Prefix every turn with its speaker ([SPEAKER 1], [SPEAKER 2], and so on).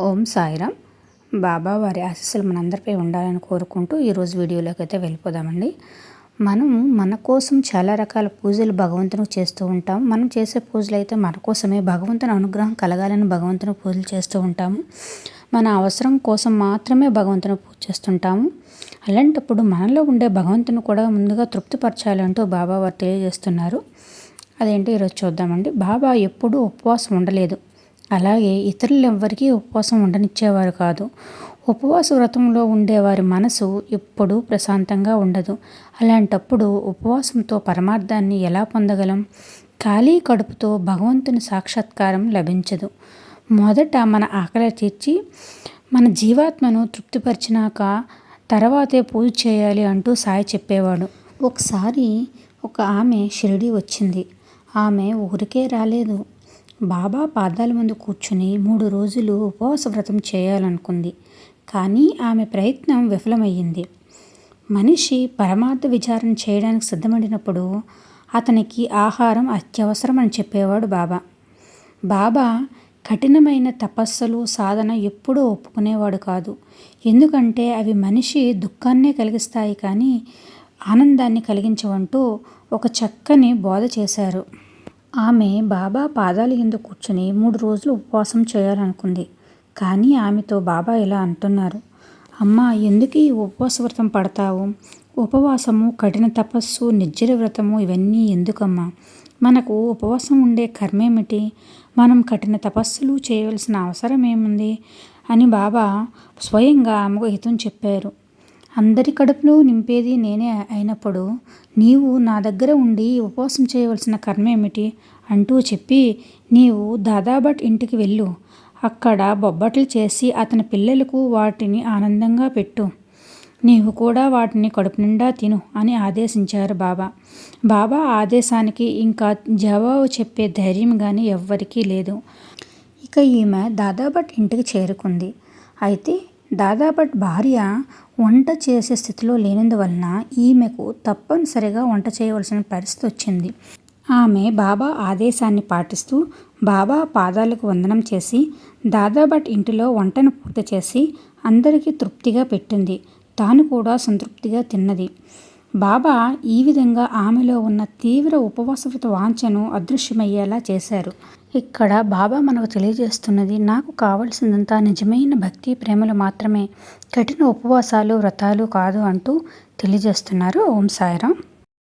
[SPEAKER 1] ఓం సాయిరామ్. బాబా వారి ఆశీస్సులు మనందరిపై ఉండాలని కోరుకుంటూ ఈరోజు వీడియోలోకి అయితే వెళ్ళిపోదామండి. మనం మన కోసం చాలా రకాల పూజలు భగవంతుని చేస్తూ ఉంటాం. మనం చేసే పూజలు అయితే మన కోసమే. భగవంతుని అనుగ్రహం కలగాలని భగవంతుని పూజలు చేస్తూ ఉంటాము. మన అవసరం కోసం మాత్రమే భగవంతుని పూజ చేస్తుంటాము. అలాంటప్పుడు మనలో ఉండే భగవంతుని కూడా ముందుగా తృప్తిపరచాలంటూ బాబా వారు తెలియజేస్తున్నారు. అదేంటి? ఈరోజు చూద్దామండి. బాబా ఎప్పుడూ ఉపవాసం ఉండలేదు. అలాగే ఇతరులు ఎవ్వరికీ ఉపవాసం ఉండనిచ్చేవారు కాదు. ఉపవాస వ్రతంలో ఉండేవారి మనసు ఎప్పుడూ ప్రశాంతంగా ఉండదు. అలాంటప్పుడు ఉపవాసంతో పరమార్థాన్ని ఎలా పొందగలం? ఖాళీ కడుపుతో భగవంతుని సాక్షాత్కారం లభించదు. మొదట మన ఆకలి తీర్చి మన జీవాత్మను తృప్తిపరిచినాక తర్వాతే పూజ చేయాలి అంటూ సాయి చెప్పేవాడు. ఒకసారి ఒక ఆమె షిరిడి వచ్చింది. ఆమె ఊరికే రాలేదు. బాబా పాదాల ముందు కూర్చుని మూడు రోజులు ఉపవాస వ్రతం చేయాలనుకుంది. కానీ ఆమె ప్రయత్నం విఫలమయ్యింది. మనిషి పరమార్థ విచారణ చేయడానికి సిద్ధపడినప్పుడు అతనికి ఆహారం అత్యవసరం అని చెప్పేవాడు బాబా. బాబా కఠినమైన తపస్సులు సాధన ఎప్పుడూ ఒప్పుకునేవాడు కాదు. ఎందుకంటే అవి మనిషి దుఃఖాన్నే కలిగిస్తాయి కానీ ఆనందాన్ని కలిగించవంటూ ఒక చక్కని బోధ చేశారు. ఆమె బాబా పాదాల కింద కూర్చుని మూడు రోజులు ఉపవాసం చేయాలనుకుంది. కానీ ఆమెతో బాబా ఇలా అంటున్నారు. అమ్మా ఎందుకు ఈ ఉపవాస వ్రతం పడతావు? ఉపవాసము కఠిన తపస్సు నిర్జర వ్రతము ఇవన్నీ ఎందుకమ్మా? మనకు ఉపవాసం ఉండే కర్మేమిటి? మనం కఠిన తపస్సులు చేయవలసిన అవసరం ఏముంది? అని బాబా స్వయంగా ఆమెకు హితం చెప్పారు. అందరి కడుపులో నింపేది నేనే అయినప్పుడు నీవు నా దగ్గర ఉండి ఉపవాసం చేయవలసిన కర్మ ఏమిటి? అంటూ చెప్పి నీవు దాదాభట్ ఇంటికి వెళ్ళు. అక్కడ బొబ్బట్లు చేసి అతని పిల్లలకు వాటిని ఆనందంగా పెట్టు. నీవు కూడా వాటిని కడుపు నిండా తిను అని ఆదేశించారు బాబా. బాబా ఆదేశానికి ఇంకా జవాబు చెప్పే ధైర్యం కానీ ఎవ్వరికీ లేదు. ఇక ఈమె దాదాభట్ ఇంటికి చేరుకుంది. అయితే దాదాభట్ భార్య వంట చేసే స్థితిలో లేనందువలన ఈమెకు తప్పనిసరిగా వంట చేయవలసిన పరిస్థితి వచ్చింది. ఆమె బాబా ఆదేశాన్ని పాటిస్తూ బాబా పాదాలకు వందనం చేసి దాదాభట్ ఇంటిలో వంటను పూర్తి చేసి అందరికీ తృప్తిగా పెట్టింది. తాను కూడా సంతృప్తిగా తిన్నది. బాబా ఈ విధంగా ఆమెలో ఉన్న తీవ్ర ఉపవాసవత వాంఛను అదృశ్యమయ్యేలా చేశారు. ఇక్కడ బాబా మనకు తెలియజేస్తున్నది నాకు కావలసిందంతా నిజమైన భక్తి ప్రేమలు మాత్రమే. కఠిన ఉపవాసాలు వ్రతాలు కాదు అంటూ తెలియజేస్తున్నారు ఓం సాయిరాం